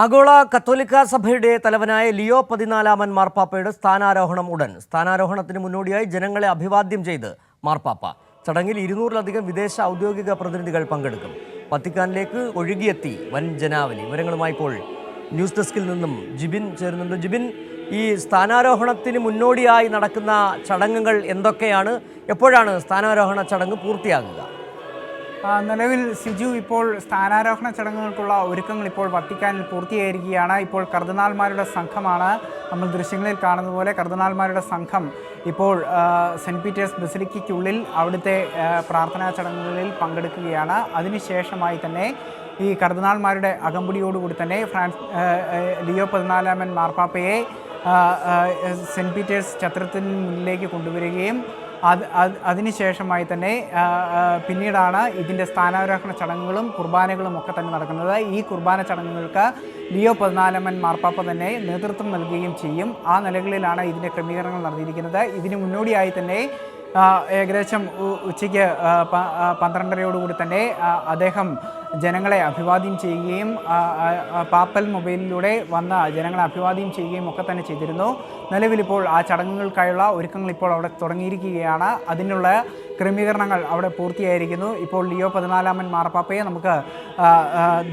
ആഗോള കത്തോലിക്ക സഭയുടെ തലവനായ ലിയോ പതിനാലാമൻ മാർപ്പാപ്പയുടെ സ്ഥാനാരോഹണം ഉടൻ. സ്ഥാനാരോഹണത്തിന് മുന്നോടിയായി ജനങ്ങളെ അഭിവാദ്യം ചെയ്ത് മാർപ്പാപ്പ. ചടങ്ങിൽ ഇരുന്നൂറിലധികം വിദേശ ഔദ്യോഗിക പ്രതിനിധികൾ പങ്കെടുക്കും. വത്തിക്കാനിലേക്ക് ഒഴുകിയെത്തി വൻ ജനാവലി. വിവരങ്ങളുമായി ഇപ്പോൾ ന്യൂസ് ഡെസ്കിൽ നിന്നും ജിബിൻ ചേരുന്നുണ്ട്. ജിബിൻ ഈ സ്ഥാനാരോഹണത്തിന് മുന്നോടിയായി നടക്കുന്ന ചടങ്ങുകൾ എന്തൊക്കെയാണ്? എപ്പോഴാണ് സ്ഥാനാരോഹണ ചടങ്ങ് പൂർത്തിയാകുക? നിലവിൽ സിജു ഇപ്പോൾ സ്ഥാനാരോഹണ ചടങ്ങുകൾക്കുള്ള ഒരുക്കങ്ങൾ ഇപ്പോൾ വത്തിക്കാനിൽ പൂർത്തിയായിരിക്കുകയാണ്. ഇപ്പോൾ കർദിനാൾമാരുടെ സംഘമാണ് നമ്മൾ ദൃശ്യങ്ങളിൽ കാണുന്ന പോലെ. കർദിനാൾമാരുടെ സംഘം ഇപ്പോൾ സെന്റ് പീറ്റേഴ്സ് ബസിലിക്കയ്ക്കുള്ളിൽ അവിടുത്തെ പ്രാർത്ഥനാ ചടങ്ങുകളിൽ പങ്കെടുക്കുകയാണ്. അതിനുശേഷമായി തന്നെ ഈ കർദിനാൾമാരുടെ അകമ്പടിയോടുകൂടി തന്നെ ഫ്രാൻസ് ലിയോ പതിനാലാമൻ മാർപ്പാപ്പയെ സെന്റ് പീറ്റേഴ്സ് ചത്രത്തിന് മുന്നിലേക്ക് കൊണ്ടുവരികയും അത് അത് അതിനുശേഷമായി തന്നെ പിന്നീടാണ് ഇതിന്റെ സ്ഥാനാരോഹണ ചടങ്ങുകളും കുർബാനകളും ഒക്കെ തന്നെ നടക്കുന്നത്. ഈ കുർബാന ചടങ്ങുകൾക്ക് ലിയോ പതിനാലമ്മൻ മാർപ്പാപ്പ തന്നെ നേതൃത്വം നൽകുകയും ചെയ്യും. ആ നിലകളിലാണ് ഇതിന്റെ ക്രമീകരണങ്ങൾ നടന്നിരിക്കുന്നത്. ഇതിന് മുന്നോടിയായി തന്നെ ഏകദേശം ഉച്ചയ്ക്ക് പന്ത്രണ്ടരയോടുകൂടി തന്നെ അദ്ദേഹം ജനങ്ങളെ അഭിവാദ്യം ചെയ്യുകയും പാപ്പൽ മൊബൈലിലൂടെ വന്ന ജനങ്ങളെ അഭിവാദ്യം ചെയ്യുകയും ഒക്കെ തന്നെ ചെയ്തിരുന്നു. നിലവിലിപ്പോൾ ആ ചടങ്ങുകൾക്കായുള്ള ഒരുക്കങ്ങൾ ഇപ്പോൾ അവിടെ തുടങ്ങിയിരിക്കുകയാണ്. അതിനുള്ള ക്രമീകരണങ്ങൾ അവിടെ പൂർത്തിയായിരിക്കുന്നു. ഇപ്പോൾ ലിയോ പതിനാലാമൻ മാർപ്പാപ്പയെ നമുക്ക്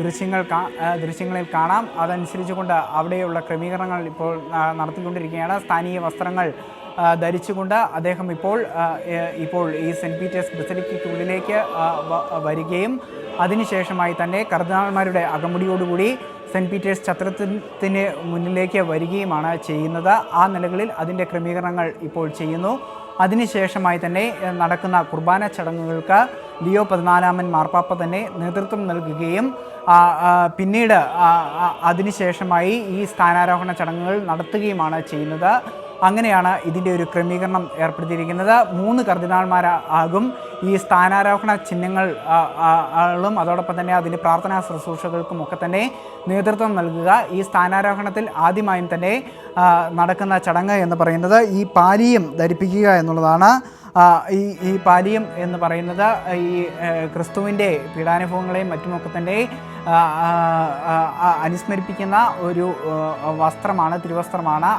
ദൃശ്യങ്ങൾ ദൃശ്യങ്ങളിൽ കാണാം. അതനുസരിച്ചുകൊണ്ട് അവിടെയുള്ള ക്രമീകരണങ്ങൾ ഇപ്പോൾ നടത്തിക്കൊണ്ടിരിക്കുകയാണ്. സ്ഥാനീയ വസ്ത്രങ്ങൾ ധരിച്ചുകൊണ്ട് അദ്ദേഹം ഇപ്പോൾ ഇപ്പോൾ ഈ സെന്റ് പീറ്റേഴ്സ് ബസലിക്കയ്ക്കുള്ളിലേക്ക് ആ, വരികയും അതിനുശേഷമായി തന്നെ കർദിനാൾമാരുടെ അകമുടിയോടുകൂടി സെന്റ് പീറ്റേഴ്സ് ചത്രത്തിന് മുന്നിലേക്ക് വരികയുമാണ് ചെയ്യുന്നത്. ആ നിലകളിൽ അതിന്റെ ക്രമീകരണങ്ങൾ ഇപ്പോൾ ചെയ്യുന്നു. അതിനുശേഷമായി തന്നെ നടക്കുന്ന കുർബാന ചടങ്ങുകൾക്ക് ലിയോ പതിനാലാമൻ മാർപ്പാപ്പ തന്നെ നേതൃത്വം നൽകുകയും പിന്നീട് അതിനുശേഷമായി ഈ സ്ഥാനാരോഹണ ചടങ്ങുകൾ നടത്തുകയുമാണ് ചെയ്യുന്നത്. അങ്ങനെയാണ് ഇതിന്റെ ഒരു ക്രമീകരണം ഏർപ്പെടുത്തിയിരിക്കുന്നത്. മൂന്ന് കർദിനാൾമാർ ആകും. ഈ സ്ഥാനാരോഹണ ചിഹ്നങ്ങൾ ആളും അതോടൊപ്പം തന്നെ അതിന്റെ പ്രാർത്ഥനാ ശുശ്രൂഷകൾക്കും ഒക്കെ തന്നെ നേതൃത്വം നൽകുക. ഈ സ്ഥാനാരോഹണത്തിൽ ആദ്യമായും തന്നെ നടക്കുന്ന ചടങ്ങ് എന്ന് പറയുന്നത് ഈ പാലിയം ധരിപ്പിക്കുക എന്നുള്ളതാണ്. ഈ ഈ പാലിയം എന്ന് പറയുന്നത് ഈ ക്രിസ്തുവിന്റെ പീഡാനുഭവങ്ങളെയും മറ്റുമൊക്കെ തന്നെ അനുസ്മരിപ്പിക്കുന്ന ഒരു വസ്ത്രമാണ് തിരുവസ്ത്രമാണ്.